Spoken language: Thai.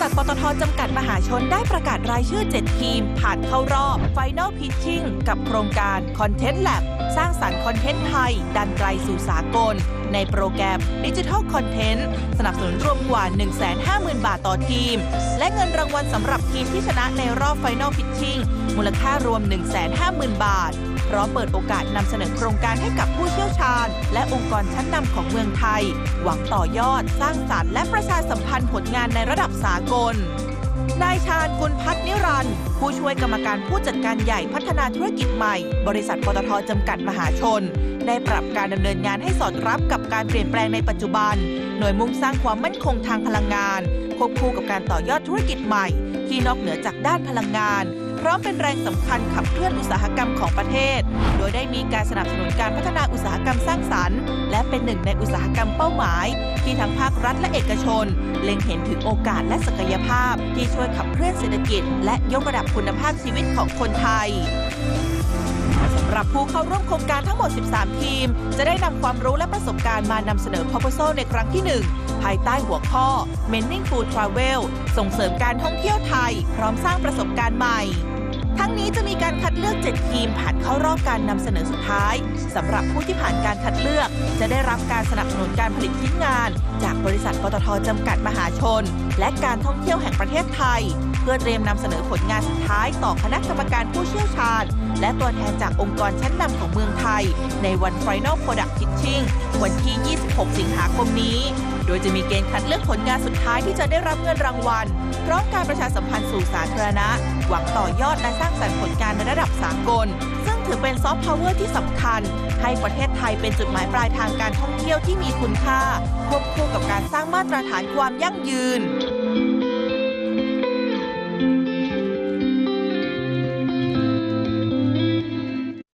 ษัทปตทจำกัดมหาชนได้ประกาศรายชื่อ 7 ทีม ผ่านเข้ารอบ Final Pitching กับโครงการ Content Lab สร้างสรรค์คอนเทนต์ไทย ดันไกลสู่สากล ในโปรแกรม Digital Content สนับสนุนรวมกว่า 150,000 บาทต่อทีม และเงินรางวัลสำหรับทีมที่ชนะในรอบ Final Pitching มูลค่ารวม 150,000 บาท พร้อมเปิดโอกาสนำเสนอโครงการให้กับผู้เชี่ยวชาญ และองค์กรชั้นนำของเมืองไทย หวังต่อยอด สร้างสรรค์และประชาสัมพันธ์ผลงานในระดับสากลนายชาญกุลพัฒน์ ผู้ช่วยกรรมการผู้จัดการใหญ่พัฒนาธุรกิจใหม่ บริษัทปตทจำกัดมหาชน ได้ปรับการดำเนินงานให้สอดรับกับการเปลี่ยนแปลงในปัจจุบัน หน่วยมุ่งสร้างความมั่นคงทางพลังงานควบคู่กับการต่อยอดธุรกิจใหม่ ที่นอกเหนือจากด้านพลังงาน พร้อมเป็นแรงสำคัญขับเคลื่อนอุตสาหกรรมของประเทศ โดยได้มีการสนับสนุนการพัฒนาอุตสาหกรรมสร้างสรรค์ และเป็นหนึ่งในอุตสาหกรรมเป้าหมาย ที่ทั้งภาครัฐและเอกชน เล็งเห็นถึงโอกาสและศักยภาพ ที่ช่วยขับเคลื่อนเศรษฐกิจ และยกระดับคุณภาพชีวิตของคนไทย หรับผู้เข้าร่วมโครงการทั้งหมด 13 ทีม จะได้นำความรู้และประสบการณ์มานำเสนอ proposal ในครั้งที่ 1 ภายใต้หัวข้อ Meaningful Travel ส่งเสริมการท่องเที่ยวไทย พร้อมสร้างประสบการณ์ใหม่ ทั้งนี้จะมีการคัดเลือก 7 ทีมผ่านเข้ารอบการนำเสนอสุดท้ายสำหรับผู้ที่ผ่านการคัดเลือก จะได้รับการสนับสนุนการผลิตชิ้นงาน จากบริษัทปตทจำกัดมหาชน และการท่องเที่ยวแห่งประเทศไทย เพื่อเตรียมนำเสนอผลงานสุดท้ายต่อคณะกรรมการผู้เชี่ยวชาญ และตัวแทนจากองค์กรชั้นนำของเมืองไทย ในวัน Final Product Pitching วันที่ 26 สิงหาคมนี้ โดยจะมีเกณฑ์คัดเลือกผลงานสุดท้ายที่จะได้รับเงินรางวัลพร้อมการประชาสัมพันธ์สู่สาธารณะ หวังต่อยอดและสร้างสรรค์ผลงานในระดับสากล ซึ่งถือเป็นซอฟต์พาวเวอร์ที่สำคัญ ให้ประเทศไทยเป็นจุดหมายปลายทางการท่องเที่ยวที่มีคุณค่า ควบคู่กับการสร้างมาตรฐานความยั่งยืน